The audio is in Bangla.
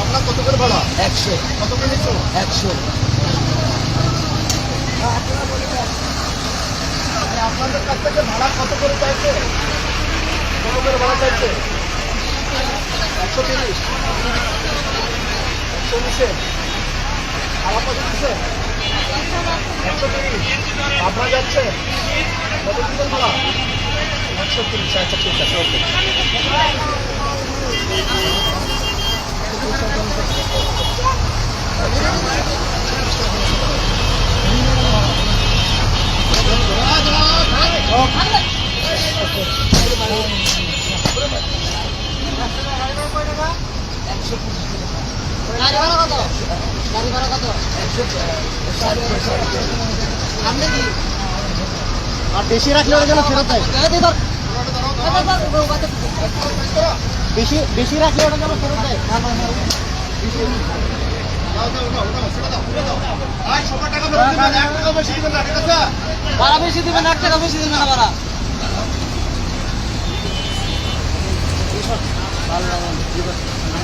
আপনার কত করে ভাড়া? একশো। কত করে নিচ্ছ? একশো। মানে আপনাদের কাছ থেকে ভাড়া কত করে চাইছে? কত করে ভাড়া চাইছে? একশো তিরিশ। একশো উনিশে খারাপ কত দিচ্ছে? একশো তিরিশ। আপনারা যাচ্ছে? কত দিচ্ছেন ভাড়া? একশো তিরিশ আচ্ছা ঠিক আছে ওকে গাড়ি ভাড়া কত গাড়ি ভাড়া কত সামনে কি আর বেশি রাখলে ওরা যেন ফেরত দেয়। বেশি বেশি রাখলে ওরা যেন ফেরত দেয়। টাকা ফেরত দিবেন, এক টাকাও বেশি দিবেন না, ভাড়া। 完了，让我们机会。